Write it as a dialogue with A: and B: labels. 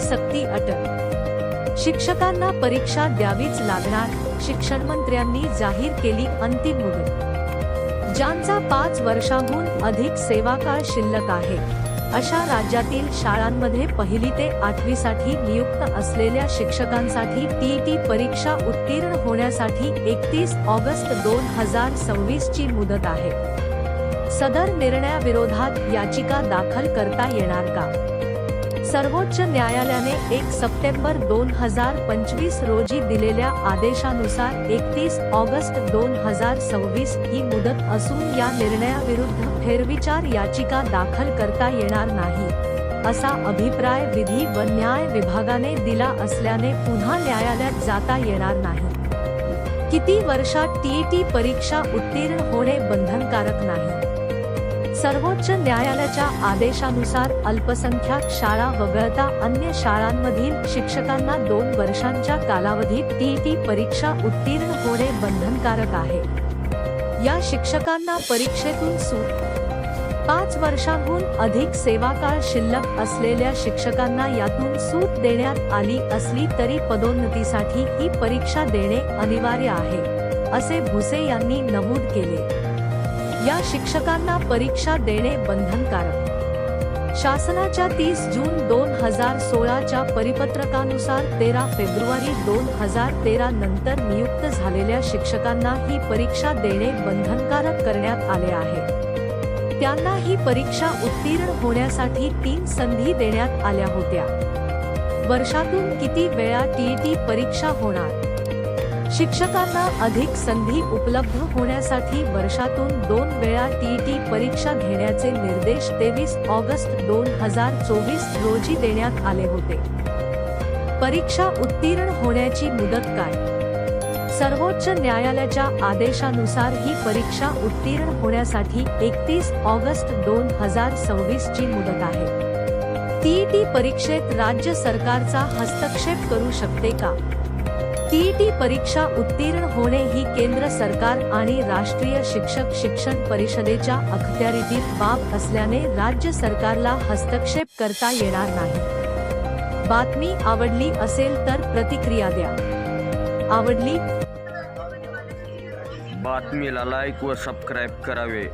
A: सक्ती अटक. शिक्षकांना परीक्षा द्यावीच लागणार शिक्षण मंत्र्यांनी जाहीर केली अंतिम मुदत. ज्यांचा पाच वर्षांहून अधिक सेवाकाळ शिल्लक आहे अशा राज्यातील शाळांमध्ये पहिली ते आठवी साठी नियुक्त असलेल्या शिक्षकांसाठी टीईटी परीक्षा उत्तीर्ण होण्यासाठी एकतीस ऑगस्ट दोन हजार सव्वीस ची मुदत आहे. सदर निर्णयाविरोधात याचिका दाखल करता येणार का? सर्वोच्च न्यायालयाने एक सप्टेंबर दोन हजार पंचवीस रोजी दिलेल्या आदेशानुसार एकतीस ऑगस्ट दोन हजार सव्वीस ही मुदत असून या निर्णयाविरुद्ध फेरविचार याचिका दाखल करता येणार नाही असा अभिप्राय विधी व न्याय विभागाने दिला असल्याने पुन्हा न्यायालयात जाता येणार नाही. किती वर्षात टीईटी परीक्षा उत्तीर्ण होणे बंधनकारक नाही? सर्वोच्च न्यायालयाच्या आदेशानुसार अल्पसंख्याक शाळा वगळता अन्य शाळांमधील शिक्षकांना दोन वर्षांच्या कालावधीत टीईटी परीक्षा उत्तीर्ण होणे बंधनकारक आहे. या शिक्षकांना परीक्षेतून सूट पाच वर्षांहून अधिक सेवाकाळ शिल्लक असलेल्या शिक्षकांना यातून सूट देण्यात आली असली तरी पदोन्नतीसाठी ही परीक्षा देणे अनिवार्य आहे असे भुसे यांनी नमूद केले. या शिक्षकांना परीक्षा देणे बंधनकारक. शासनाच्या तीस जून दोन हजार सोळाच्या परिपत्रकानुसार तेरा फेब्रुवारी दोन हजार तेरा नंतर नियुक्त झालेल्या शिक्षकांना ही परीक्षा देणे बंधनकारक करण्यात आले आहे. त्यांना ही परीक्षा उत्तीर्ण होण्यासाठी तीन संधी देण्यात आल्या होत्या. वर्षातून किती वेळा टीईटी परीक्षा होणार? शिक्षकांना अधिक संधी उपलब्ध होण्यासाठी वर्षातून दोन वेळा टीईटी परीक्षा घेण्याचे निर्देश तेवीस ऑगस्ट दोन हजार चोवीस रोजी देण्यात आले होते. परीक्षा उत्तीर्ण होण्याची मुदत काय? सर्वोच्च न्यायालयाच्या आदेशानुसार ही परीक्षा उत्तीर्ण होण्यासाठी एकतीस ऑगस्ट दोन हजार सव्वीस ची मुदत आहे. टीईटी परीक्षेत राज्य सरकारचा हस्तक्षेप करू शकते का? टीईटी परीक्षा उत्तीर्ण होणे ही केंद्र सरकार आणि राष्ट्रीय शिक्षक शिक्षण परिषदेच्या अखत्यारीतील बाब असल्याने राज्य सरकारला हस्तक्षेप करता येणार नाही. बातमी आवडली असेल तर प्रतिक्रिया द्या. आवडली?
B: बातमीला लाईक व सबस्क्राईब करावे.